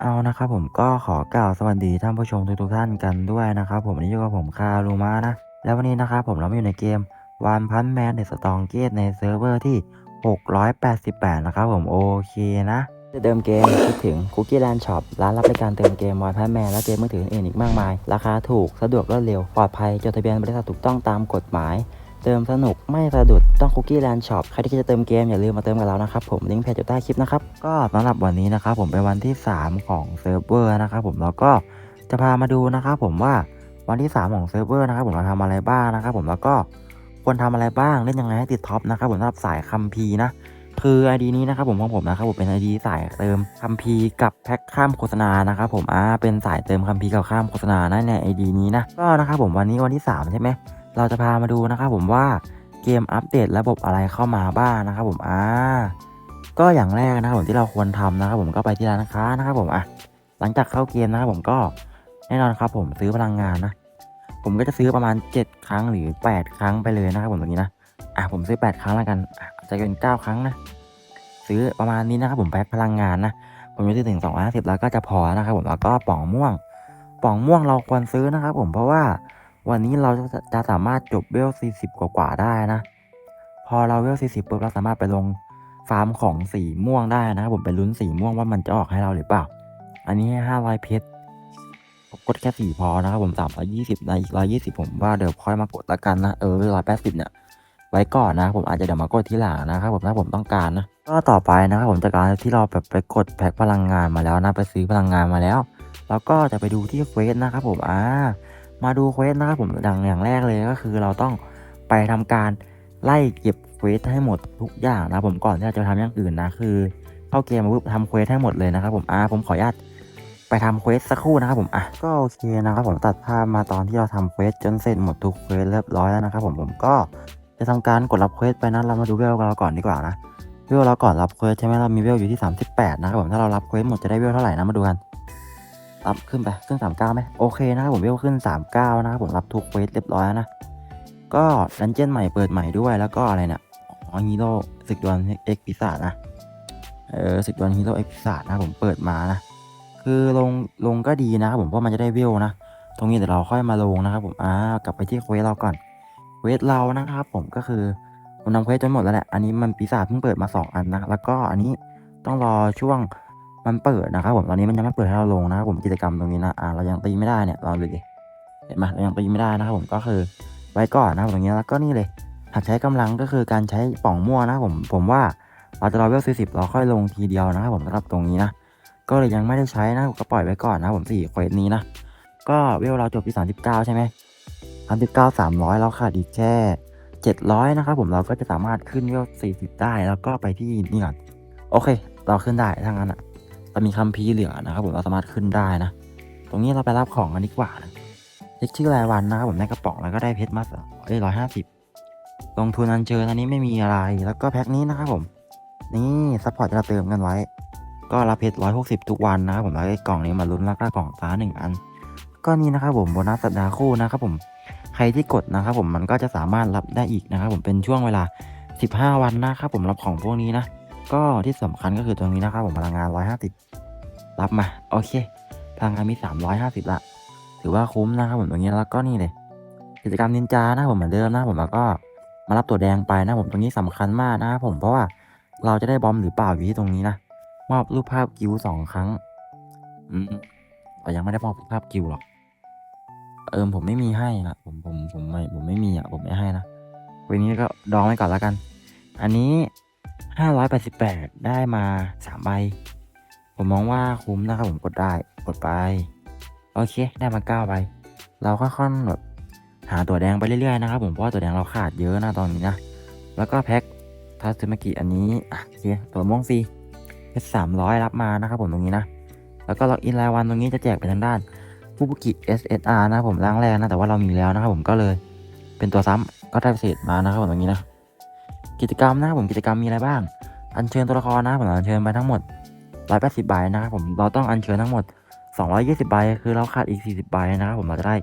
เอานะครับผมก็ขอกล่าวสวัสดีท่านผู้ชมทุกๆท่านกันด้วยนะครับผมวันนี้อยู่กับผมคารูมานะ แล้ววันนี้นะครับผมเรามาอยู่ในเกมวันพันแมนเดสตองเกตในเซิร์ฟเวอร์ที่ 688 นะครับผมโอเคนะ จะเติมเกมคิดถึง Cookie Land Shop ร้านรับบริการเติมเกมวันพันแมนและเกมมือถืออื่นอีกมากมาย ราคาถูกสะดวกรวดเร็วปลอดภัยจดทะเบียนบริษัทถูกต้องตามกฎหมาย เติมสนุกไม่สะดุดต้อง Cookie Land Shop ใครที่จะเติมเกมอย่าลืมมาเติมกับเรานะครับผมลิงก์เพจอยู่ใต้คลิปนะครับก็สำหรับวันนี้นะครับผมเป็นวันที่ 3 ของเซิร์ฟเวอร์นะครับผมแล้วก็จะพามาดูนะครับผมว่าวันที่ 3 ของเซิร์ฟเวอร์นะครับผมเราทำอะไรบ้างนะครับผมแล้วก็ควรทำอะไรบ้างเล่นยังไงให้ติดท็อปนะครับผมสำหรับสายคัมภีร์นะคือ ID นี้นะครับผมของผมนะครับผมเป็น ID สายเติมคัมภีร์กับแพ็คข้ามโฆษณานะครับผมอ่าเป็นสายเติมคัมภีร์กับข้ามโฆษณานะใน ID นี้นะก็นะครับผมวันนี้วันที่ 3 ใช่ไหม เราจะพามาดูนะครับผมว่าเกมอัปเดตระบบอะไรเข้ามาบ้างนะครับผมอ่าก็อย่างแรกนะครับผมที่เราควรทำนะครับผมก็ไปที่ร้านค้านะครับผมอะหลังจากเข้าเกมนะครับผมก็แน่นอนครับผมซื้อพลังงานนะ ผมก็จะซื้อประมาณ 7 ครั้งหรือ 8 ครั้งไปเลยนะครับผมตรงนี้นะอะผมซื้อ 8 ครั้งแล้วกันอาจจะเป็น 9 ครั้งนะซื้อประมาณนี้นะครับผมแพ็คพลังงานนะผมจะซื้อถึง2 5 0แล้วก็จะพอนะครับผมแล้วก็ป่องม่วง ป่องม่วงเราควรซื้อนะครับผมเพราะว่า วันนี้เราจะจะสามารถจบเวล 40 กว่าๆได้นะ พอเราเวล 40ปุ๊บเราสามารถไปลงฟาร์มของสีม่วงได้นะครับผมไปลุ้นสีม่วงว่ามันจะออกให้เราหรือเปล่า อันนี้ให้500เพชรผมกดแค่สี่พอนะครับผม320นะอีก120ผมว่าเดี๋ยวค่อยมากดละกันนะเออ180เนี่ยไว้ก่อนนะผมอาจจะเดี๋ยวมากดที่หลังนะครับผมถ้าผมต้องการนะก็ต่อไปนะครับผมจากการที่เราแบบไปกดแพ็คพลังงานมาแล้วนะไปซื้อพลังงานมาแล้ว แล้วก็จะไปดูที่เควสนะครับผมอ่า มาดูเควสนะครับผมดังอย่างแรกเลยก็คือเราต้องไปทำการไล่เก็บเควสให้หมดทุกอย่างนะผมก่อนที่เราจะทำอย่างอื่นนะคือ เข้าเกมมาปุ๊บทำเควสให้หมดเลยนะครับผมอ่าผมขออนุญาตไปทำเควสสักครู่นะครับผมอะก็โอเคนะครับผมตัดภาพมาตอนที่เราทำเควสจนเสร็จหมดทุกเควสเรียบร้อยแล้วนะครับผมผมก็จะทำการกดรับเควสไปนะเรามาดูเวลเราก่อนดีกว่านะเวลเราก่อนรับเควสใช่ไหมเรามีเวลอยู่ที่ 38 นะครับผมถ้าเรารับเควสหมดจะได้เวลเท่าไหร่นะมาดูกัน รับขึ้นไปขึ้น39ไหมโอเคนะครับผมเวลขึ้น 39 นะครับผมรับทุกเวสเรียบร้อยนะก็ดันเจี้ยนใหม่เปิดใหม่ด้วยแล้วก็อะไรเนี่ยอ๋อฮีโร่ศึกดวลเอ็กพิซานะเออศึกดวลฮีโร่เอ็กพิซานะผมเปิดมานะคือลงลงก็ดีนะครับผมเพราะมันจะได้เวลนะ ตรงนี้เดี๋ยวเราค่อยมาลงนะครับผมอ่ากลับไปที่เควสเราก่อนเควสเรานะครับผมก็คือผมทำเควสจนหมดแล้วแหละอันนี้มันปีศาจเพิ่งเปิดมา 2 อันนะแล้วก็อันนี้ต้องรอช่วง มันเปิดนะครับผมตอนนี้มันยังไม่เปิดให้เราลงนะครับผมกิจกรรมตรงนี้นะอ่าเรายังตีไม่ได้เนี่ยเราดูดิเห็นไหมเรายังตีไม่ได้นะครับผมก็คือไว้ก่อนนะครับตรงนี้แล้วก็นี่เลยหากใช้กำลังก็คือการใช้ป่องมั่วนะครับผมผมว่าเราจะรอเวลสี่สิบเราค่อยลงทีเดียวนะครับผมสำหรับตรงนี้นะก็เลยยังไม่ได้ใช้นะก็ปล่อยไว้ก่อนนะครับผมสี่เควสนี้นะก็เวลเราจบที่39ใช่ไหม39 300เราขาดอีกแค่700นะครับผมเราก็จะสามารถขึ้นเวล40ได้แล้วก็ไปที่นี่ก่อนโอเค เราขึ้นได้ทั้งนั้นอะ เรามีคัมภีร์เหลือนะครับผมเราสามารถขึ้นได้นะ ตรงนี้เราไปรับของกันดีกว่านะเช็คชื่อรายวันนะครับผมในกระป๋องแล้วก็ได้เพชรมาเอ้ยร้อยห้าสิบลงทุนอันเชิญอันนี้ไม่มีอะไรแล้วก็แพ็คนี้นะครับผม นี่ซัพพอร์ตที่เราเติมกันไว้ ก็รับเพชรร้อยหกสิบทุกวันนะครับผมแล้วไอ้กล่องนี้มาลุ้นแล้วก็กล่องฟ้าหนึ่งอัน ก็นี่นะครับผมโบนัสสัปดาห์คู่นะครับผมใครที่กดนะครับผมมันก็จะสามารถรับได้อีกนะครับผมเป็นช่วงเวลา 15 วันนะครับผมรับของพวกนี้นะ ก็ที่สำคัญก็คือตรงนี้นะครับผมพลังงาน 150 รับมาโอเค พลังงานมี 350 ละ ถือว่าคุ้มนะครับผมตรงนี้แล้วก็นี่เลย กิจกรรมนินจานะผมเหมือนเดิมนะผมแล้วก็มารับตัวแดงไปนะผมตรงนี้สำคัญมากนะครับผมเพราะว่าเราจะได้บอมหรือเปล่าอยู่ที่ตรงนี้นะมอบรูปภาพกิวสองครั้ง อืมแต่ยังไม่ได้มอบรูปภาพกิวหรอกเอิมผมไม่มีให้นะผมผมผมไม่ผมไม่มีอะผมไม่ให้นะวันนี้ก็ดองไว้ก่อนแล้วกัน อันนี้ ห้าร้อยแปดสิบแปดได้มาสามใบ ผมมองว่าคุ้มนะครับผมกดได้กดไป โอเค ได้มาเก้าใบ เราก็ค่อยๆแบบหาตัวแดงไปเรื่อยๆนะครับผมเพราะว่าตัวแดงเราขาดเยอะนะตอนนี้นะ แล้วก็แพ็คทัสมากิอันนี้อะโอเคตัวม่วงฟรีเพชรสามร้อยรับมานะครับผมตรงนี้นะ แล้วก็ล็อกอินรายวันตรงนี้จะแจกไปทางด้านฟูบุกิ SSR นะครับผมร่างแรกนะแต่ว่าเรามีแล้วนะครับผมก็เลย เป็นตัวซ้ำก็ได้เศษมานะครับผมตรงนี้นะ กิจกรรมนะครับผมกิจกรรมมีอะไรบ้าง อัญเชิญตัวละครนะผมอัญเชิญไปทั้งหมด180ใบนะครับผมเราต้องอัญเชิญทั้งหมด 220ใบคือเราขาดอีก 40ใบนะครับผมเราจะได้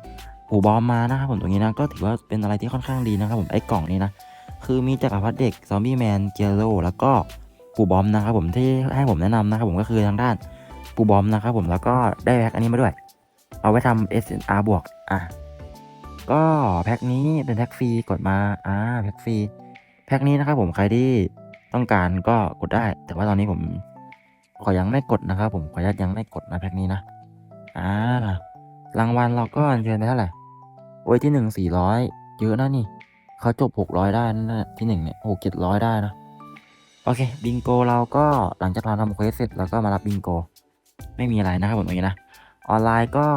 ปูบอมมานะครับผมตรงนี้นะก็ถือว่าเป็นอะไรที่ค่อนข้างดีนะครับผมไอ้กล่องนี้นะคือมีจักรพรรดิเด็กซอมบี้แมนเกโลแล้วก็ปูบอมนะครับผมที่ให้ผมแนะนำนะครับผมก็คือทางด้านปูปูบอมนะครับผมแล้วก็ได้แพ็คอันนี้มาด้วย เอาไว้ทำ SNR บวกอะก็แพ็คนี้เป็นแพ็คฟรีกดมาอ่าแพ็คฟรี พ็คนี้นะครับผมใครที่ต้องการก็กดได้ แต่ว่าตอนนี้ผมขอยังไม่กดนะครับผมขออนุญาตยังไม่กดนะแพ็คนี้นะอ่ารางวัลเราก็เชิญไปเท่าไหร่โอ้ยที่หนึ่งสี่ร้อยเยอะนะนี่เขาจบหกร้อยได้นั่นนะที่หนึ่งเนี่ยหกเจ็ดร้อยได้นะโอเคบิงโกเราก็หลังจากเราทำเควสเสร็จเราก็มารับบิงโก ไม่มีอะไรนะครับผมตรงนี้นะออนไลน์ก็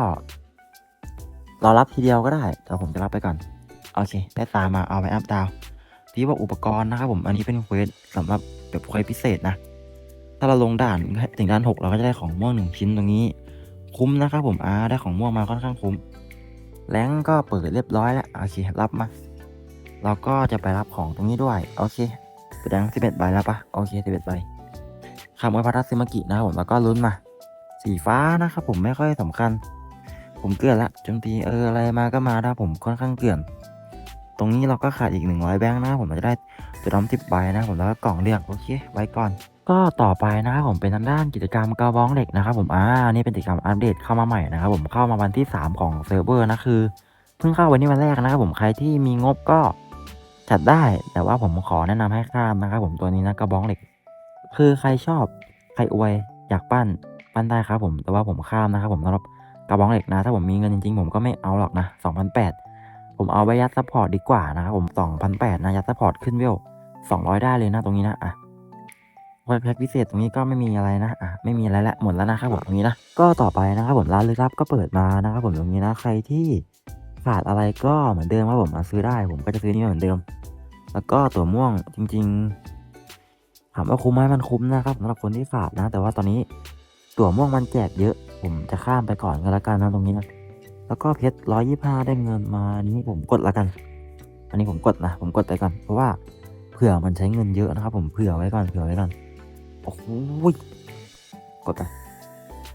รอรับทีเดียวก็ได้แต่ผมจะรับไปก่อน โอเค ได้ตามมาเอาไปอัพดาว ที่ว่าอุปกรณ์นะครับผม อันนี้เป็นเควสสำหรับแบบเควสพิเศษนะ ถ้าเราลงด่านถึงด่านหกเราก็จะได้ของม่วงหนึ่งชิ้นตรงนี้ คุ้มนะครับผมอ่าได้ของม่วงมาค่อนข้างคุ้มแรงก็เปิดเรียบร้อยแล้ว โอเค รับมา เราก็จะไปรับของตรงนี้ด้วย โอเคแสดงสิบเอ็ดใบแล้วปะโอเคสิบเอ็ดใบคำว่าพัทซึมากินะครับผมแล้วก็ลุ้นมา สีฟ้านะครับผมไม่ค่อยสำคัญ ผมเกลือละจมตีเอออะไรมาก็มาถ้ผมค่อนข้างเกลื่อน ตรงนี้เราก็ขาดอีกหนึ่งร้อยแบงค์นะผมจะได้ตัวดำสิบใบนะผมแล้วก็กล่องเรียกโอเคไว้ก่อน ก็ต่อไปนะครับผมเป็นทางด้านกิจกรรมกระบองเหล็กนะครับผมอ่านี่เป็นกิจกรรมอัปเดตเข้ามาใหม่นะครับผมเข้ามาวันที่ 3 ของเซิร์ฟเวอร์นะคือเพิ่งเข้าวันนี้วันแรกนะครับผมใครที่มีงบก็จัดได้แต่ว่าผมขอแนะนำให้ข้ามนะครับผมตัวนี้นะกระบองเหล็ก คือใครชอบใครอวยอยากปั้นปั้นได้ครับผมแต่ว่าผมข้ามนะครับผมสำหรับกระบองเหล็กนะ ถ้าผมมีเงินจริงๆ ผมก็ไม่เอาหรอกนะ 2,008 ผมเอาไว้ยัดซัพพอร์ตดีกว่านะครับผม2,008นะยัดซัพพอร์ตขึ้นเวล200ได้เลยนะตรงนี้นะอะแพ็คพิเศษตรงนี้ก็ไม่มีอะไรนะ อะ ไม่มีอะไรละ หมดแล้วนะครับผมตรงนี้นะ ก็ต่อไปนะครับผมร้านลึกลับก็เปิดมานะครับผมตรงนี้นะ ใครที่ขาดอะไรก็เหมือนเดิมครับผมมาซื้อได้ ผมก็จะซื้อนี่เหมือนเดิม แล้วก็ตัวม่วงจริง ๆ ถามว่าคุ้มไหมมันคุ้มนะครับสำหรับคนที่ขาดนะ แต่ว่าตอนนี้ ตัวม่วงมันแจกเยอะ ผมจะข้ามไปก่อนก็แล้วกันนะตรงนี้นะ แล้วก็เพชรร้อยยี่ห้าได้เงินมานี้ผมกดล้วกัน อันนี้ผมกดนะ ผมกดไปก่อน เพราะว่าเผื่อมันใช้เงินเยอะนะครับ ผมเผื่อไว้ก่อนเผื่อไว้ก่อน โอ้โหกดไป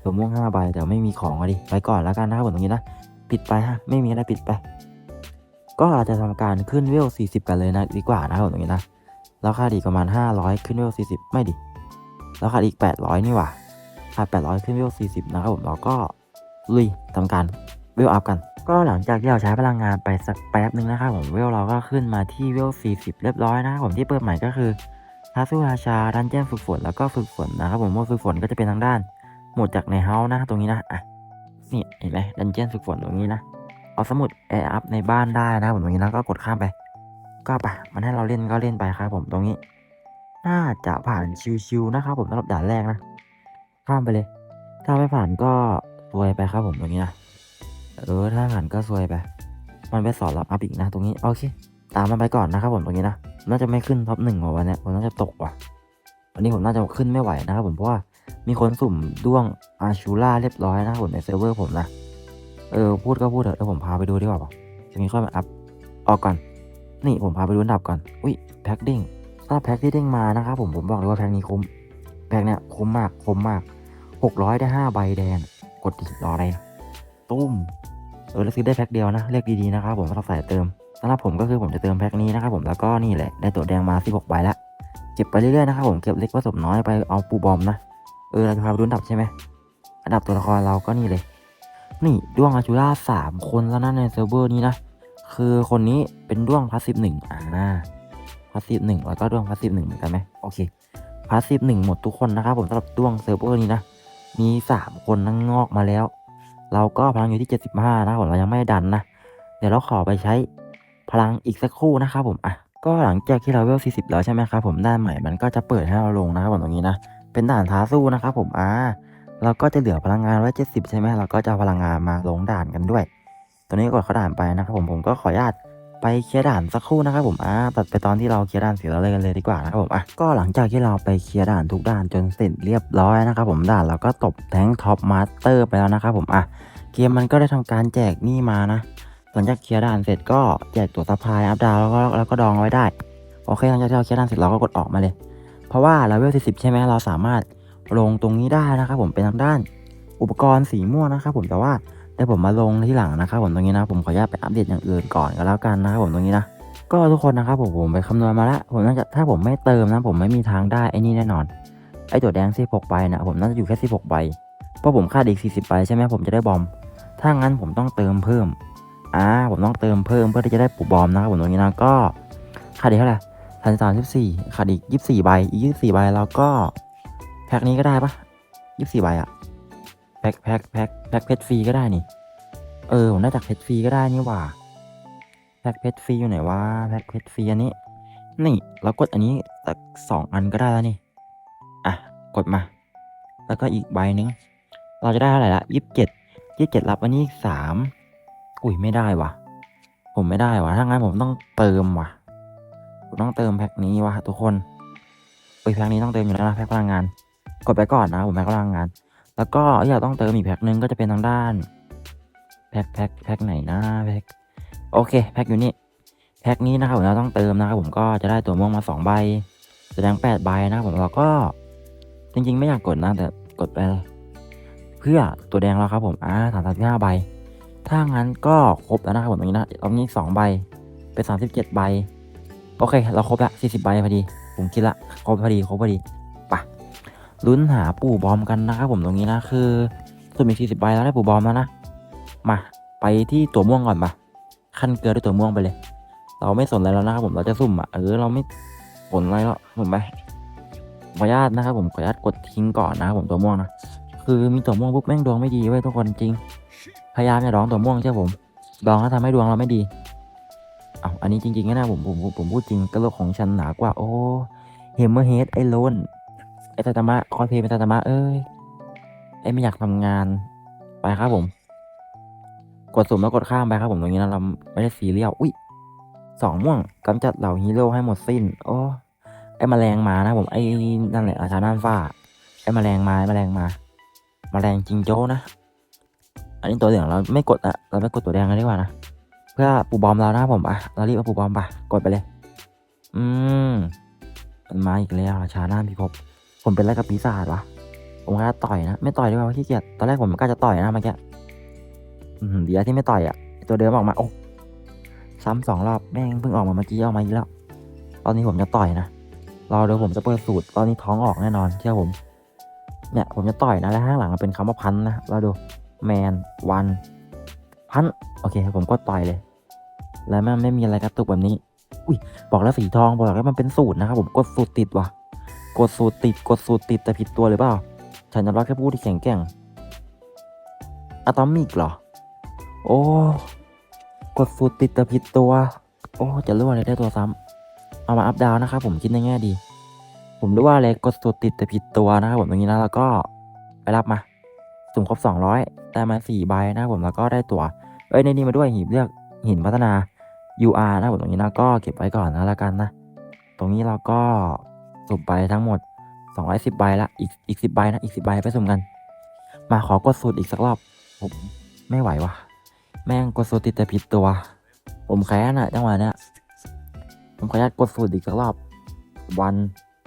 ตัวม่วงห้าใบแต่ไม่มีของอะดิไปก่อนแล้วกันนะครับผมตรงนี้นะ ปิดไปฮะ ไม่มีอะไรปิดไป ก็เราจะทำการขึ้นเวล40กันเลยนะดีกว่านะครับผมตรงนี้นะเราขาดีประมาณ500ขึ้นเวล40ไม่ดิเราขาดอีก800นี่หว่าขาด800ขึ้นเวล40นะครับผมเราก็ลุยทำการ เวลอัพกัน ก็หลังจากที่เราใช้พลังงานไปสักแป๊บนึงนะครับผมเวลเราก็ขึ้นมาที่เวล 40 เรียบร้อยนะครับผมที่เปิดใหม่ก็คือท้าสู้ราชาดันเจี้ยนฝึกฝนแล้วก็ฝึกฝนนะครับผมโหมดฝึกฝนก็จะเป็นทางด้านหมดจากในเฮาส์นะตรงนี้นะอะนี่เห็นไหมดันเจี้ยนฝึกฝนตรงนี้นะเอาสมุดแอร์อัพในบ้านได้นะครับผมตรงนี้แล้วก็กดข้ามไป ก็ไปมันให้เราเล่นก็เล่นไปครับผมตรงนี้ น่าจะผ่านชิวๆนะครับผมสำหรับด่านแรกนะ ข้ามไปเลย ถ้าไม่ผ่านก็ซวยไปครับผมตรงนี้นะ เออถ้าผ่านก็ซวยไป มันไปสอนเราอัพอีกนะ ตรงนี้ โอเค ตามมันไปก่อนนะครับผมตรงนี้นะ น่าจะไม่ขึ้นท็อปหนึ่งวันเนี้ยผมน่าจะตกว่ะ วันนี้ผมน่าจะขึ้นไม่ไหวนะครับผม เพราะว่ามีคนสุ่มด้วงอาชูล่าเรียบร้อยนะครับผมในเซิร์ฟเวอร์ผมนะ เออพูดก็พูดเถอะเดี๋ยวผมพาไปดูดีกว่าป่ะตรงนี้ค่อยมาอัพออกก่อน นี่ผมพาไปดูอันดับก่อน อุ้ยแพ็คเด้งถ้าแพ็คที่เด้งมานะครับผมผมบอกเลยว่าแพ็คนี้คุ้ม แพ็คเนี้ยคุ้มมากคุ้มมากหกร้อยได้ห้าใบแดง กดดิรออะไรตุ้ม เออแล้วซื้อได้แพ็คเดียวนะเรียกดีๆนะครับผมสำหรับสายเติมสำหรับผมก็คือผมจะเติมแพ็คนี้นะครับผมแล้วก็นี่แหละได้ตัวแดงมา16ใบละเก็บไปเรื่อยๆนะครับผมเก็บเล็กผสมน้อยไปเอาปูบอมนะเออเราจะพาไปดูอันดับใช่ไหมอันดับตัวละครเราก็นี่เลย นี่ด้วงอาชูล่าสามคนแล้วนะในเซิร์ฟเวอร์นี้นะคือคนนี้เป็นด้วงพาสซีฟหนึ่งอ่าพาสซีฟหนึ่งแล้วก็ด้วงพาสซีฟหนึ่งเหมือนกันไหมโอเคพาสซีฟหนึ่งหมดทุกคนนะครับผมสำหรับด้วงเซิร์ฟเวอร์นี้นะมีสามคนนั่งงอกมาแล้ว เราก็พลังอยู่ที่เจ็ดสิบห้านะผมเรายังไม่ดันนะ เดี๋ยวเราขอไปใช้พลังอีกสักครู่นะครับผมอะก็หลังจากที่เราเวลสี่สิบแล้วใช่ไหมครับผมด้านใหม่มันก็จะเปิดให้เราลงนะครับผมตรงนี้นะ เป็นด่านท้าสู้นะครับผมอ่าเราก็จะเหลือพลังงานไว้เจ็ดสิบใช่ไหมเราก็จะพลังงานมาลงด่านกันด้วยตอนนี้กดเข้าด่านไปนะครับผมผมก็ขออนุญาต ไปเคลียร์ด่านสักครู่นะครับผมอ่าตัดไปตอนที่เราเคลียร์ด่านเสร็จแล้วเลยกันเลยดีกว่านะครับผมอะก็หลังจากที่เราไปเคลียร์ด่านทุกด่านจนเสร็จเรียบร้อยนะครับผมด่านเราก็ตบแทงท็อปมาสเตอร์ไปแล้วนะครับผมอะเกมมันก็ได้ทำการแจกนี่มานะหลังจากเคลียร์ด่านเสร็จก็แจกตัวซัพายอัพดาวแล้วก็แล้วก็ดองไว้ได้โอเคหลังจากที่เราเคลียร์ด่านเสร็จเราก็กดออกมาเลย เพราะว่าเราเวล40 ใช่ไหมเราสามารถลงตรงนี้ได้นะครับผมเป็นทางด้านอุปกรณ์สีม่วงนะครับผมแต่ว่า ได้ผมมาลงที่หลังนะครับผมตรงนี้นะผมขออนุญาตไปอัปเดตอย่างอื่นก่อนก็แล้วกันนะครับผมตรงนี้นะก็ทุกคนนะครับผมผมไปคำนวณมาแล้วผมน่าจะถ้าผมไม่เติมนะผมไม่มีทางได้ไอ้นี่แน่นอนไอ้ตัวแดง16ใบนะผมน่าจะอยู่แค่16ใบเพราะผมคาดอีก 40ใบใช่ไหมผมจะได้บอม ถ้างั้นผมต้องเติมเพิ่มอ่าผมต้องเติมเพิ่มเพื่อที่จะได้ปูบบอมนะครับผมตรงนี้นะก็ขาดอีกเท่าไหร่พันสามสิบสี่ขาดอีกยี่สิบสี่ใบอีกยี่สิบสี่ใบแล้วก็แพ็คนี้ก็ได้ปะยี่สิบสี่ใบอะ พ็คแพ็คแพ็คแพ็คเพชรฟรีก็ได้นี่ เออผมได้จากเพชรฟรีก็ได้นี่หว่าแพ็คเพชรฟรีอยู่ไหนวะแพ็คเพชรฟรีอันนี้ นี่เรากดอันนี้สักสองอันก็ได้แล้วนี่ อะกดมา แล้วก็อีกใบหนึง เราจะได้เท่าไหร่ละยี่สิบเจ็ดยี่สิบเจ็ดรับอันนี้อีกสามอุ้ยไม่ได้วะผมไม่ได้วะถ้างั้นผมต้องเติมวะผมต้องเติมแพ็คนี้วะทุกคนเอ้ยแพ็คนี้ต้องเติมอยู่แล้วนะแพ็คพลังงาน กดไปก่อนนะผมแพ็คพลังงาน แล้วก็อยากต้องเติมอีกแพ็คนึงก็จะเป็นทางด้าน แพ็คแพ็คแพ็คไหนนะแพ็คโอเคแพ็คอยู่นี่แพ็คนี้นะครับผมเราต้องเติมนะครับผมก็จะได้ตัวม่วงมาสองใบแสดงแปดใบนะครับผมเราก็จริง ๆ ไม่อยากกดนะแต่กดไปเพื่อตัวแดงแล้วครับผมอ่าสามสิบห้าใบ ถ้างั้นก็ครบแล้วนะครับผมตรงนี้นะรอบนี้สองใบเป็นสามสิบเจ็ดใบ โอเค เราครบละสี่สิบใบพอดี ผมคิดละครบพอดีครบพอดี ลุ้นหาปู่บอมกันนะครับผมตรงนี้นะคือสุ่มอีกสี่สิบใบแล้วได้ปู่บอมแล้วนะมาไปที่ตัวม่วงก่อนปะขั้นเกลือด้วยตัวม่วงไปเลย เราไม่สนอะไรแล้วนะครับผมเราจะสุ่มอะเออเราไม่สนอะไรแล้วผมไปขออนุญาตนะครับผมขออนุญาตกดทิ้งก่อนนะครับผมตัวม่วงนะคือมีตัวม่วงปุ๊บแม่งดวงไม่ดีเว้ทุกคนจริง พยายามอย่าร้องตัวม่วงเชื่อผมร้องแล้วทำให้ดวงเราไม่ดีเอาอันนี้จริงๆนะผมผมผมผมพูดจริงกระโหลกของฉันหนากว่า โอ้เฮมเมอร์เฮดไอ้โลน ไอ้ตาตามะคอสเพลย์เป็นตาตามะเอ้ยไอ้ไม่อยากทำงานไปครับผม กดสุ่มแล้วกดข้ามไปครับผมตรงนี้นะเราไม่ได้ซีเรียลอุ้ยสองม่วงกำจัดเหล่าฮีโร่ให้หมดสิ้น โอ้ไอ้แมลงมานะผมไอ้นั่นแหละอาชาน่านฟ้าไอ้แมลงมาไอ้แมลงมาแมลงจริงโจ้นะอันนี้ตัวเหลืองเราไม่กดอะเราไม่กดตัวแดงกันดีกว่านะเพื่อปูบอมเรานะผมอะเรารีบเอาปูบอมไปกดไปเลย อืมมันมาอีกแล้วราชาหน้าพิภพ ผมเป็นอะไรกับปีศาจวะ ผมกล้าต่อยนะ ไม่ต่อยดีกว่าขี้เกียจ ตอนแรกผมกล้าจะต่อยนะเมื่อกี้ดีแล้วที่ไม่ต่อยอะตัวเดิมออกมา โอ้ ซ้ำสองรอบแม่งเพิ่งออกมาเมื่อกี้ออกมาอีกแล้ว ตอนนี้ผมจะต่อยนะ รอเดี๋ยวผมจะเปิดสูตร ตอนนี้ท้องออกแน่นอนเชื่อผม เนี่ยผมจะต่อยนะแล้วข้างหลังเป็นคำว่าพันนะ เราดูแมนวันพันโอเคผมก็ต่อยเลย แล้วมันไม่มีอะไรกระตุกแบบนี้ อุ้ยบอกแล้วสีทองบอกแล้วมันเป็นสูตรนะครับผมกดสูตรติดว่ะ กดสูตรติดกดสูตรติดแต่ผิดตัวหรือเปล่า ฉันจะรักแค่ผู้ที่แข็งแกร่งอะตอมิกเหรอ โอ้ กดสูตรติดแต่ผิดตัว โอ้ จะรู้อะไรได้ตัวซ้ำเอามาอัพดาวนะครับผมคิดในแง่ดี ผมรู้ว่าอะไรกดสูตรติดแต่ผิดตัวนะครับผมตรงนี้นะแล้วก็ไปรับมา สุ่มครบ 200 ได้มา4ใบนะครับผมแล้วก็ได้ตัวเอ้ยในนี้มาด้วยหีบเลือกหินพัฒนา UR นะครับผมตรงนี้นะก็เก็บไว้ก่อนนะละกันนะ ตรงนี้เราก็ สุ่มไปทั้งหมด 210ใบละอีกอีก10ใบนะอีก10ใบไปสุ่มกัน มาขอกดสูตรอีกสักรอบ ผมไม่ไหววะแม่งกดสูตรติดแต่ผิดตัว ผมแค้นอะจังหวะเนี้ยผมขออนุญาตกดสูตรอีกสักรอบ วัน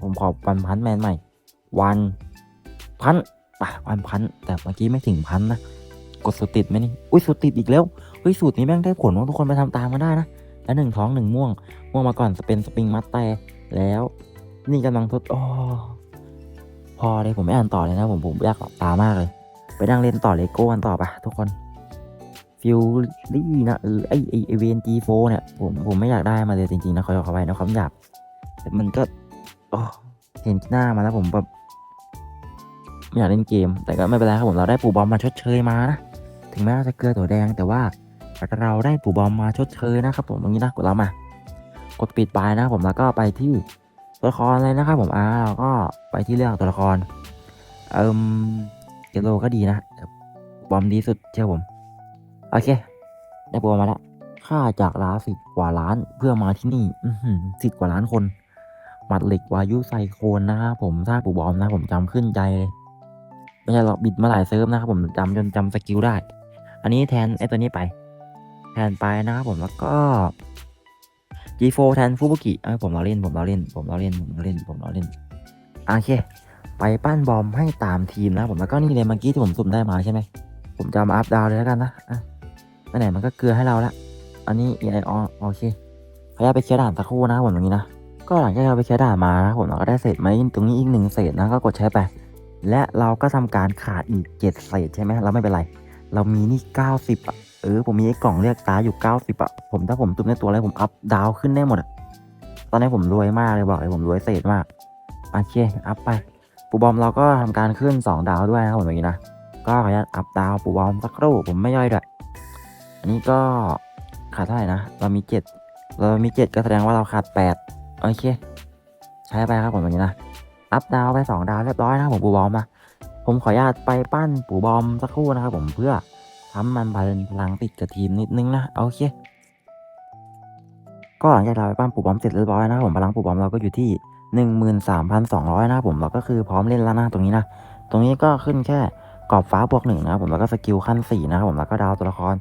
ผมขอวันพันแมนใหม่ วันพันอะวันพันแต่เมื่อกี้ไม่ถึงพันนะกดสูตรติดไหมนี่อุ้ยสูตรติดอีกแล้วเฮ้ยสูตรนี้แม่งได้ผลว่าทุกคนไปทำตามมาได้นะแล้วหนึ่งท้องหนึ่งม่วง ม่วงมาก่อนจะเป็นสปริงมัตแต่แล้ว นี่กำลังทดอ๋อพอเลยผมไม่อ่านต่อเลยนะผมผมอยากหลับตามากเลย ไปนั่งเล่นต่อเลโก้กันต่อปะทุกคนฟิลลี่นะเออไอไอไอเวนจีโฟเนี่ยผมผมไม่อยากได้มาเลยจริงๆนะขอขอไปนะความอยากแต่มันก็อ๋อเห็นหน้ามาแล้วผมแบบไม่อยากเล่นเกม แต่ก็ไม่เป็นไรครับผมเราได้ปูบอมมาชดเชยมานะถึงแม้เราจะเกลือตัวแดงแต่ว่าเราได้ปูบอมมาชดเชยนะครับผมตรงนี้นะกดเรามากดปิดไปนะผมแล้วก็ไปที่ ตัวละครเลยนะครับผมอ่าเราก็ไปที่เรื่องตัวละครเอิมเกโลก็ดีนะบอมดีสุดเชื่อผม โอเค ได้ปูบอมมาแล้วค่าจากลาสิบกว่าล้านเพื่อมาที่นี่ อืสิบกว่าล้านคนหมัดเหล็กวายุไซโคนนะครับผมถ้าปูบอมนะผมจำขึ้นใจเลยไม่ใช่หรอกบิดมาหลายเซิร์ฟนะครับผมจำจนจำสกิลได้ อันนี้แทนไอตัวนี้ไป แทนไปนะครับผมแล้วก็ G4 แทนฟูบุกิเอ้ยผมเราเล่นผมเราเล่น ผมเราเล่นผมเราเล่นผมเราเล่นโอเค ไปปั้นบอมให้ตามทีมนะผมแล้วก็นี่เลยเมื่อกี้ที่ผมสุ่มได้มาใช่ไหมผมจะมาอัพดาวเลยแล้วกันนะอะไหนๆมันก็เกลือให้เราละอันนี้ e i o โอเคขออนุญาตไปเคลียร์ด่านสักครู่นะผมตรงนี้นะก็หลังจากเราไปเคลียร์ด่านมานะผมเราก็ได้เศษไม้ตรงนี้อีกหนึ่งเศษนะก็กดใช้ไป และเราก็ทำการขาดอีกเจ็ดเศษใช่ไหมเราไม่เป็นไร เรามีนี่เก้าสิบอะ เออผมมีไอ้กล่องเรียกตาอยู่เก้าสิบอะผมถ้าผมตุ้มในตัวอะไรผมอัพดาวขึ้นได้หมดอะตอนนี้ผมรวยมากเลยบอกเลยผมรวยเศษมากโอเคอัพไปปูบอมเราก็ทำการขึ้น 2 ดาวด้วยนะครับผมอย่างนี้นะก็ขออนุญาตอัพดาวปูบอมสักครู่ผมไม่ย่อยด้วยอันนี้ก็ขาดเท่าไหร่นะเรามี 7 เรามี 7 ก็แสดงว่าเราขาด 8 โอเค ใช้ไปครับผมอย่างนี้นะอัพดาวไป 2 ดาวเรียบร้อยนะครับผมปูบอมนะผมขออนุญาตไปปั้นปูบอมสักครู่นะครับผมเพื่อ ทำมันเป็นพลังติดกับทีมนิดนึงนะโอเค ก็หลังจากเราไปปั้นปูบอมเสร็จเรียบร้อยนะครับผมพลังปูบอมเราก็อยู่ที่13,200นะครับผมเราก็คือพร้อมเล่นแล้วนะตรงนี้นะตรงนี้ก็ขึ้นแค่กรอบฟ้าบวกหนึ่งนะผมแล้วก็สกิลขั้น4นะผมแล้วก็ดาวตัวละคร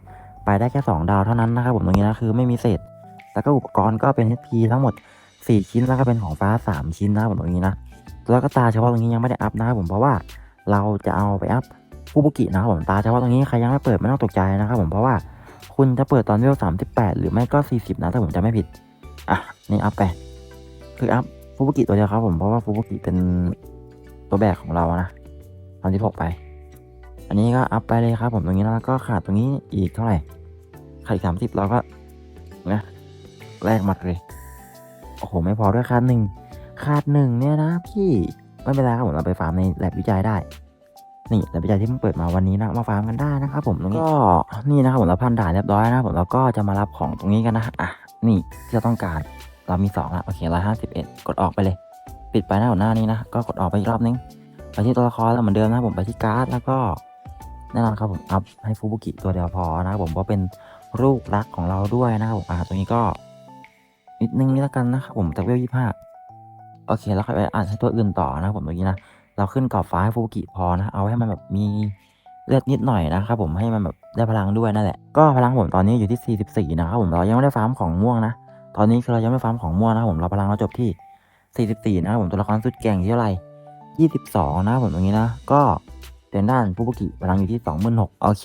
ไปได้แค่ 2 ดาวเท่านั้นนะครับผมตรงนี้นะคือไม่มีเศษ แล้วก็อุปกรณ์ก็เป็น HP ทั้งหมด 4 ชิ้นแล้วก็เป็นของฟ้า 3 ชิ้นนะผมตรงนี้นะแล้วก็ตาเฉพาะตรงนี้ยังไม่ได้อัพนะครับผมเพราะว่าเราจะเอาไปอัพ ฟูบุกินะครับผมตาเฉพาะตรงนี้ใครยังไม่เปิดไม่ต้องตกใจนะครับผมเพราะว่าคุณจะเปิดตอนเวล38หรือไม่ก็40นะถ้าผมจะไม่ผิดอะนี่อัพไปคืออัพฟูบุกิตัวเดียวครับผมเพราะว่าฟูบุกิเป็นตัวแบกของเรานะตอนที่หกไป อันนี้ก็อัพไปเลยครับผมตรงนี้แล้วก็ขาดตรงนี้อีกเท่าไหร่ขาดสามสิบเราก็นะแลกหมัดเลยโอ้โหไม่พอด้วยขาดหนึ่งขาดหนึ่งเนี่ยนะพี่ไม่เป็นไรครับผมเราไปฟาร์มในแลบวิจัยได้ นี่แลบวิจัยที่เพิ่งเปิดมาวันนี้นะมาฟาร์มกันได้นะครับผมตรงนี้ก็นี่นะครับผมเราพันด่านเรียบร้อยนะครับผมเราก็จะมารับของตรงนี้กันนะอะนี่ที่เราต้องการเรามีสองละโอเคร้อยห้าสิบเอ็ดกดออกไปเลย ปิดไปหน้าหัวหน้านี้นะก็กดออกไปอีกรอบนึงไปที่ตัวละครแล้วเหมือนเดิมนะผมไปที่การ์ดแล้วก็แน่นอนครับผมอัพให้ฟูบุกิตัวเดียวพอนะครับผมเพราะเป็นลูกรักของเราด้วยนะครับผมอ่าตรงนี้ก็นิดนึงนี่แล้วกันนะครับผมจากเวลยี่ห้าโอเคแล้วค่อยไปอ่านใช้ตัวอื่นต่อนะครับผมตรงนี้นะ เราขึ้นกรอบฟ้าให้ฟูบุกิพอนะ เอาให้มันแบบมีเลือดนิดหน่อยนะครับผมให้มันแบบได้พลังด้วยนั่นแหละ ก็พลังผมตอนนี้อยู่ที่ 44 นะครับผมเรายังไม่ได้ฟาร์มของม่วงนะ ตอนนี้คือเรายังไม่ฟาร์มของม่วงนะครับผมเราพลังเราจบที่ 44 นะครับผมตัวละครสุดเก่งที่เท่าไหร่22 นะครับผมตรงนี้นะ ก็เป็นด้านฟูบุกิพลังอยู่ที่ 26,000โอเค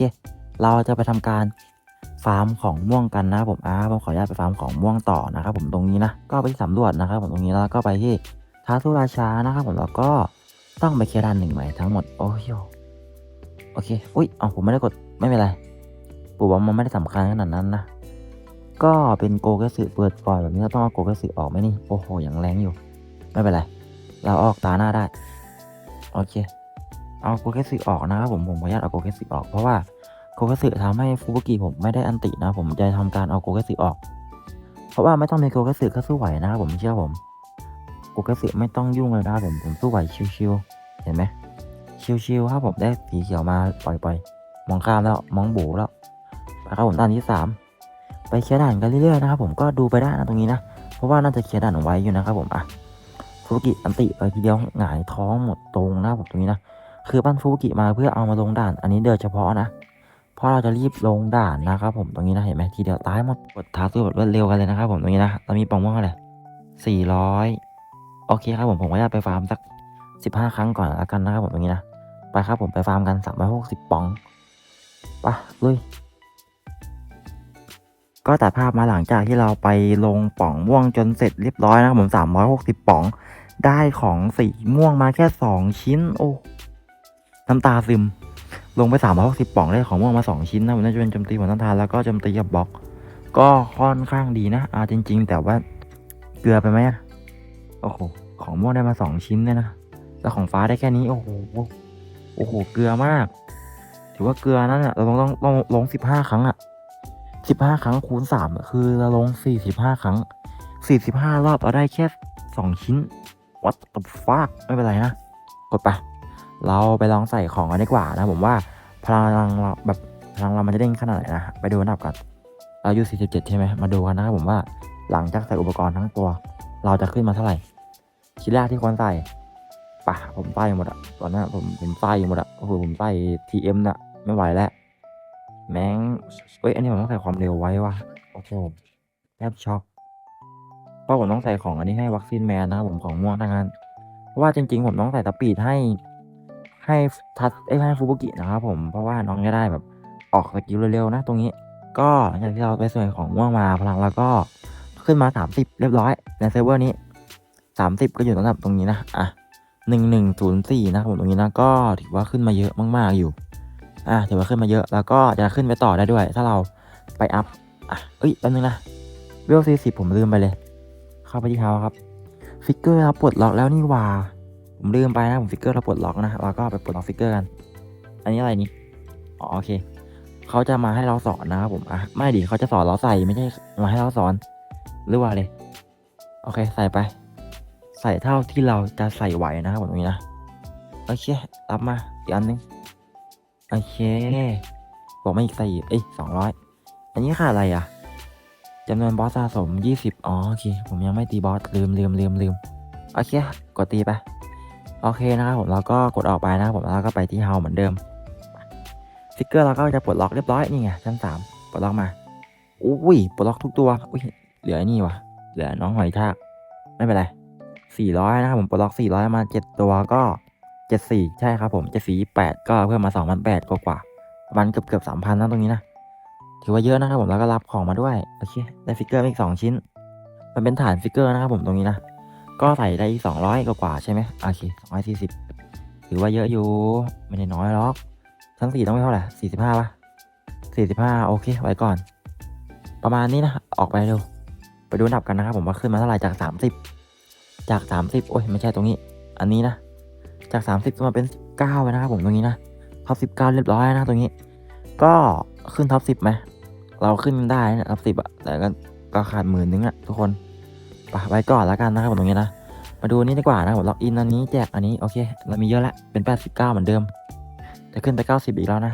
เราจะไปทำการฟาร์มของม่วงกันนะครับผมอ่าผมขออนุญาตไปฟาร์มของม่วงต่อนะครับผมตรงนี้นะ ก็ไปที่สำรวจนะครับผมตรงนี้แล้วก็ไปที่ท้าทุราชานะครับผมแล้วก็ ต้องไปเคลียร์ด้านหนึ่งใหม่ทั้งหมด โอ้ยโอเค อุ้ยอ๋อผมไม่ได้กด ไม่เป็นไรปู่บอกมันไม่ได้สำคัญขนาดนั้นนะ ก็เป็นโกเกสึเปิดก่อนแบบนี้เราต้องเอาโกเกสึอออกไหมนี่ โอ้โห อย่างแรงอยู่ ไม่เป็นไร เราออกตาหน้าได้ โอเค เอาโกเกสึอออกนะครับผม ผมขออนุญาตเอาโกเกสึอออก เพราะว่าโกเกสึทำให้ฟูบุกิผมไม่ได้อันตินะ ผมจะทำการเอาโกเกสึอออก เพราะว่าไม่ต้องมีโกเกสึก็สู้ไหวนะครับผมเชื่อผม กเกสึไม่ต้องยุ่งเลยนะครับผมผมสู้ไหวชิวๆเห็นไหมชิวๆครับผมได้สีเขียวมาปล่อยๆมองข้ามแล้วมองบูแล้วไปครับผมด้านที่สามไปเคลียร์ด่านกันเรื่อยๆนะครับผมก็ดูไปได้นะตรงนี้นะเพราะว่าน่าจะเคลียร์ด่านเอาไว้อยู่นะครับผมอะฟูบุกิอันติไปทีเดียวหงายท้องหมดตรงนะครับผมตรงนี้นะคือปั้นฟูบุกิมาเพื่อเอามาลงด่าน อันนี้เดินเฉพาะนะเพราะเราจะรีบลงด่านนะครับผมตรงนี้นะเห็นไหมทีเดียวตายหมดกดท้าสู้แบบรวดเร็วกันเลยนะครับผมตรงนี้นะเรามีปองม่วงเท่าไหร่สี่ร้อย โอเคครับผมผมก็จะไปฟาร์มสักสิบห้าครั้งก่อนแล้วกันนะครับผมตรงนี้นะ ไปครับผมไปฟาร์มกันสามร้อยหกสิบปองไปลุย ก็ตัดภาพมาหลังจากที่เราไปลงป่องม่วงจนเสร็จเรียบร้อยนะครับผมสามร้อยหกสิบป่อง ได้ของสีม่วงมาแค่สองชิ้น โอ้น้ำตาซึม ลงไปสามร้อยหกสิบป่องได้ของม่วงมาสองชิ้นนะผมน่าจะเป็นโจมตีหัวต้านทานแล้วก็โจมตีกับบล็อก ก็ค่อนข้างดีนะอ่าจริง ๆ แต่ว่าเกลือไปไหมอะ โอ้โห ของม่วงได้มาสองชิ้นเนี่ยนะ แล้วของฟ้าได้แค่นี้ โอ้โห โอ้โห เกลือมาก ถือว่าเกลือนั่นอะเราต้องต้องต้องลงสิบห้าครั้งอะสิบห้าครั้งคูณสามคือเราลงสี่สิบห้าครั้งสี่สิบห้ารอบเราได้แค่สองชิ้น what the fuck ไม่เป็นไรนะ กดไป เราไปลองใส่ของกันดีกว่านะ ผมว่าพลังเราแบบพลังเรามันจะเด้งขนาดไหนนะ ไปดูอันดับกันเราอยู่สี่สิบเจ็ดใช่ไหมมาดูกันนะครับผมว่าหลังจากใส่อุปกรณ์ทั้งตัว เราจะขึ้นมาเท่าไหร่ ชิ้นแรกที่ควรใส่ป่ะผมใส่หมดอะตอนนั้นผมผมใส่หมดอะโอ้โหผมใส่ TM น่ะไม่ไหวแล้วแม่งเอ้ยอันนี้ผมต้องใส่ความเร็วไว้ว่ะโอ้โหแทบช็อกเพราะผมต้องใส่ของอันนี้ให้วัคซีนแมนนะครับผมของม่วงทั้งนั้นเพราะว่าจริง ๆ ผมต้องใส่ตะปีดให้ให้ทัดไอ้ให้ฟูบุกินะครับผมเพราะว่าน้องจะได้แบบออกสกิลเร็วๆนะ ตรงนี้ ก็หลังจากที่เราไปส่วนของม่วงมาพลังเราก็ ขึ้นมา 30 เรียบร้อย ในเซิร์ฟเวอร์นี้ 30 ก็อยู่ระดับตรงนี้นะ อะหนึ่งหนึ่งศูนย์สี่นะครับผมตรงนี้นะ ก็ถือว่าขึ้นมาเยอะมากๆอยู่ อะถือว่าขึ้นมาเยอะ แล้วก็จะขึ้นไปต่อได้ด้วย ถ้าเราไปอัพ อะ เอ้ย แป๊บนึงนะ เวลสี่สิบผมลืมไปเลย เข้าไปที่เฮาครับ ฟิกเกอร์เราปลดล็อกแล้วนี่ว่า ผมลืมไปนะผมฟิกเกอร์เราปลดล็อกนะ เราก็ไปปลดล็อกฟิกเกอร์กัน อันนี้อะไรนี่ อ๋อโอเคเขาจะมาให้เราสอนนะครับผม อะ ไม่ดิเขาจะสอนเราใส่ไม่ใช่มาให้เราสอน หรือว่าเลย โอเค ใส่ไป ใส่เท่าที่เราจะใส่ไหวนะครับผมตรงนี้นะ โอเครับมา อีกอันนึง โอเค บอกมาอีกใส่เอ้ยสองร้อย อันนี้ค่าอะไรอะจำนวนบอสสะสมยี่สิบอ๋อ โอเค ผมยังไม่ตีบอส ลืมลืมลืมลืมโอเค กดตีไป โอเคนะครับผมเราก็กดออกไปนะครับผมแล้วก็ไปที่เฮาเหมือนเดิมฟิกเกอร์เราก็จะปลดล็อกเรียบร้อยนี่ไงชั้นสามปลดล็อกมาอุ้ยปลดล็อกทุกตัวอุ้ย เหลือนี่วะเหลือน้องหอยทาก ไม่เป็นไรสี่ร้อยนะครับผมปลดล็อกสี่ร้อยมาเจ็ดตัวก็เจ็ดสี่ใช่ครับผมเจ็ดสี่แปดก็เพิ่มมาสองพันแปดกว่าๆประมาณเกือบเกือบสามพันนะตรงนี้นะถือว่าเยอะนะครับผมแล้วก็รับของมาด้วยโอเคได้ฟิกเกอร์อีกสองชิ้น มันเป็นฐานฟิกเกอร์นะครับผมตรงนี้นะก็ใส่ได้อีกสองร้อยกว่าใช่ไหมโอเคสองร้อยสี่สิบถือว่าเยอะอยู่ไม่ได้น้อยหรอก ทั้งสี่ต้องไม่เท่าไหร่สี่สิบห้าป่ะสี่สิบห้าโอเคไว้ก่อน ประมาณนี้นะ ออกไปเร็ว ดูอันดับกันนะครับผมว่าขึ้นมาเท่าไหร่จากสามสิบจากสามสิบโอ้ยไม่ใช่ตรงนี้ อันนี้นะ จากสามสิบมาเป็นเก้าไปนะครับผมตรงนี้นะท็อปสิบเก้าเรียบร้อยนะตรงนี้ ก็ขึ้นท็อปสิบไหมเราขึ้นได้นะท็อปสิบอะแต่ก็ก็ขาดหมื่นนึงอะทุกคนไปไว้ก่อนแล้วกันนะครับผมตรงนี้นะ มาดูนี่ดีกว่านะผมล็อกอินอันนี้แจกอันนี้โอเคเรามีเยอะล้วเป็น 89 เหมือนเดิม จะขึ้นไป 90 อีกแล้วนะ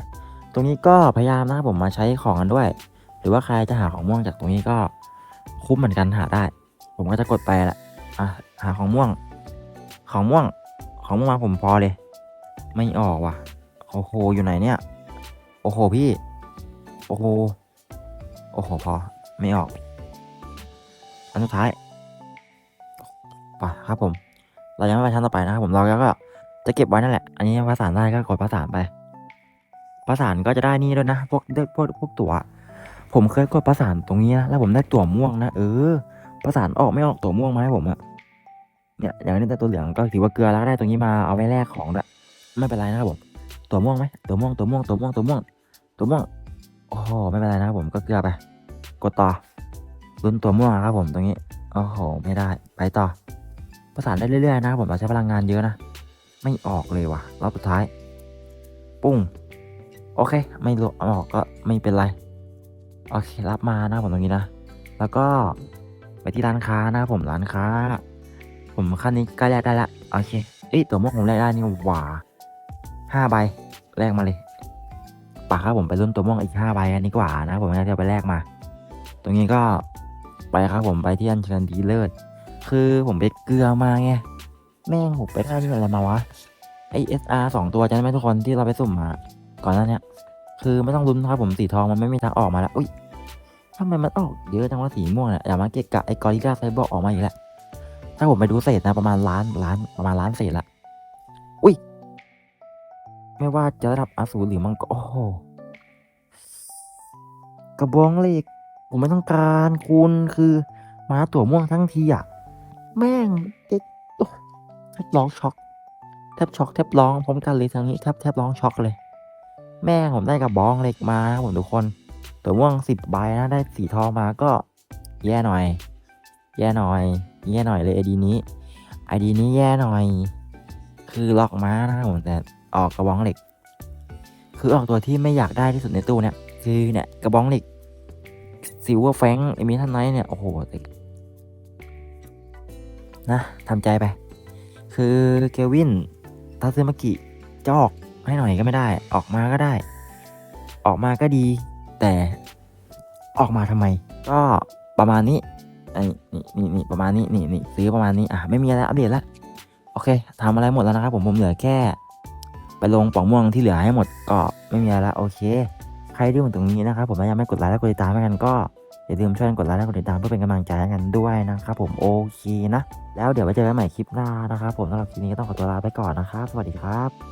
ตรงนี้ก็พยายามนะครับผมมาใช้ของกันด้วย หรือว่าใครจะหาของม่วงจากตรงนี้ก็ คุ้มเหมือนกันหาได้ ผมก็จะกดไปแหละอะหาของม่วง ของม่วง ของม่วงมาผมพอเลย ไม่ออกว่ะ โอ้โห อยู่ไหนเนี่ย โอ้โหพี่ โอ้โห โอ้โหพอ ไม่ออก อันสุดท้ายป่ะครับผม เรายังไม่ไปชั้นต่อไปนะครับผมเราก็จะเก็บไว้นั่นแหละ อันนี้ประสาได้ก็กดประสาไปประสาก็จะได้นี่ด้วยนะ พวกพวกพวกตั๋ว ผมเคยกดประสานตรงนี้นะแล้วผมได้ตั๋วม่วงนะเออ ประสานออกไม่ออกตั๋วม่วงมาให้ผมอะเนี่ยอย่างนี้ได้ตัวเหลืองก็ถือว่าเกลือแล้วได้ตรงนี้มาเอาไว้แลกของด้วยไม่เป็นไรนะครับผมตั๋วม่วงไหมตั๋วม่วงตั๋วม่วงตั๋วม่วงตั๋วม่วงตั๋วม่วงโอ้โหไม่เป็นไรนะครับผมก็เกลือไป กดต่อลุ้นตั๋วม่วงครับผมตรงนี้โอ้โหไม่ได้ไปต่อ ประสานได้เรื่อยๆนะครับผมเราใช้พลังงานเยอะนะไม่ออกเลยว่ะรอบสุดท้าย ปุ้งโอเค ไม่รู้ออกก็ไม่เป็นไร โอเครับมานะผมตรงนี้นะ แล้วก็ไปที่ร้านค้านะผมร้านค้า ผมขั้นนี้ใกล้แลกได้ละโอเคเอ้ยตัวม่วงผมแลกได้นี่หว่าห้าใบแลกมาเลยป่ะครับผมไปรุ่นตัวม่วงอีกห้าใบอันนี้กว่านะผมจะเอาไปแลกมา ตรงนี้ก็ไปครับผมไปที่อันเชิญดีเลิศคือผมไปเกลือมาไงแม่งผมไปได้ที่อะไรมาวะไอเอสอาร์สองตัวจำได้ไหมทุกคนที่เราไปสุ่มมาก่อนหน้านี้คือไม่ต้องลุ้นครับผมสีทองมันไม่มีทางออกมาแล้วอุ้ย ทำไมมันออกเยอะจังว่าสีม่วงเนี่ยอย่ามาเกะกะไอกอริลลาไซบอร์กออกมาอีกแล้วถ้าผมไปดูเศษนะประมาณล้านล้านประมาณล้านเศษละ อุ้ย ไม่ว่าจะระดับอสูรหรือมังกรโอ้โหกระบองเหล็กผมไม่ต้องการคุณคือมาตัวม่วงทั้งทีอะแม่งเด็กโอ้แทบร้องช็อกแทบช็อกแทบร้องพร้อมกันเลยทางนี้แทบแทบร้องช็อกเลย แม่งผมได้กระบองเหล็กมานะผมทุกคน ตัวม่วงสิบใบนะได้สีทองมาก็แย่หน่อย แย่หน่อย แย่หน่อยเลยไอดีนี้ไอดีนี้แย่หน่อย คือล็อกม้านะครับผมแต่ออกกระบองเหล็ก คือออกตัวที่ไม่อยากได้ที่สุดในตู้เนี่ยคือเนี่ยกระบองเหล็กซิลเวอร์แฟงไอมิทันไนท์เนี่ยโอ้โหนะทำใจไป คือเควินทาซึมากิจะออกให้หน่อยก็ไม่ได้ ออกมาก็ได้ ออกมาก็ดี แต่ออกมาทำไม ก็ประมาณนี้ไอ้นี่นี่นี่ประมาณนี้นี่นี่ซื้อประมาณนี้อะไม่มีอะไรอัปเดตละโอเคทำอะไรหมดแล้วนะครับผมผมเหลือแค่ ไปลงป่องม่วงที่เหลือให้หมดก็ไม่มีอะไรละโอเค ใครที่อยู่ตรงนี้นะครับผมยังไม่กดไลค์และกดติดตามให้กันก็อย่าลืมช่วยกันกดไลค์และกดติดตามเพื่อเป็นกำลังใจให้กันด้วยนะครับผมโอเคนะ แล้วเดี๋ยวไว้เจอกันใหม่คลิปหน้านะครับผมสำหรับคลิปนี้ก็ต้องขอตัวลาไปก่อนนะครับ สวัสดีครับ